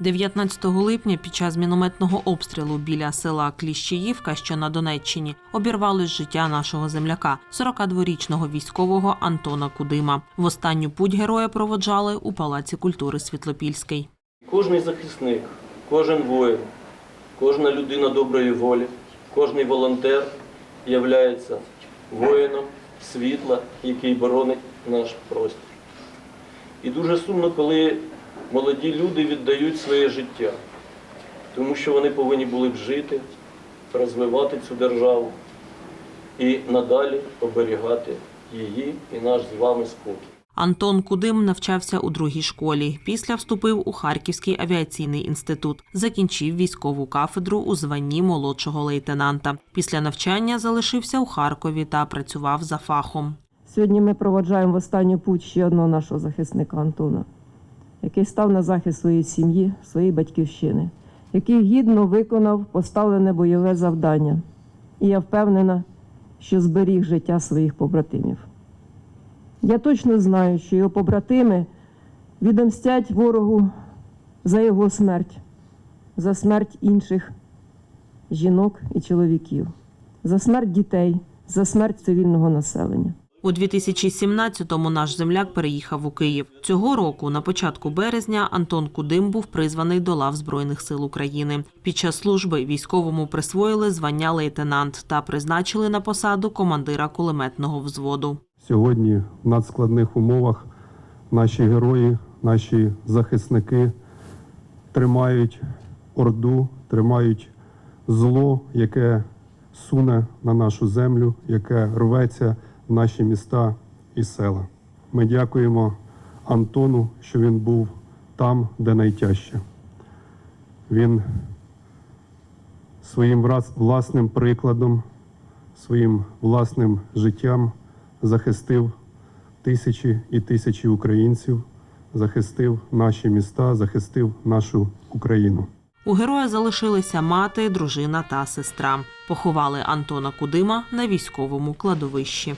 19 липня під час мінометного обстрілу біля села Кліщеївка, що на Донеччині, обірвалось життя нашого земляка, 42-річного військового Антона Кудима. В останню путь героя проводжали у Палаці культури Світлопільський. Кожний захисник, кожен воїн, кожна людина доброї волі, кожний волонтер являється воїном світла, який боронить наш простір. І дуже сумно, коли молоді люди віддають своє життя, тому що вони повинні були б жити, розвивати цю державу і надалі оберігати її і наш з вами спокій. Антон Кудим навчався у другій школі. Після вступив у Харківський авіаційний інститут. Закінчив військову кафедру у званні молодшого лейтенанта. Після навчання залишився у Харкові та працював за фахом. Сьогодні ми проводжаємо в останню путь ще одного нашого захисника Антона, який став на захист своєї сім'ї, своєї батьківщини, який гідно виконав поставлене бойове завдання. І я впевнена, що зберіг життя своїх побратимів. Я точно знаю, що його побратими відомстять ворогу за його смерть, за смерть інших жінок і чоловіків, за смерть дітей, за смерть цивільного населення. У 2017-му наш земляк переїхав у Київ. Цього року, на початку березня, Антон Кудим був призваний до лав Збройних сил України. Під час служби військовому присвоїли звання лейтенант та призначили на посаду командира кулеметного взводу. Сьогодні в надскладних умовах наші герої, наші захисники тримають орду, тримають зло, яке суне на нашу землю, яке рветься в наші міста і села. Ми дякуємо Антону, що він був там, де найтяжче. Він своїм власним прикладом, своїм власним життям захистив тисячі і тисячі українців, захистив наші міста, захистив нашу Україну. У героя залишилися мати, дружина та сестра. Поховали Антона Кудима на військовому кладовищі.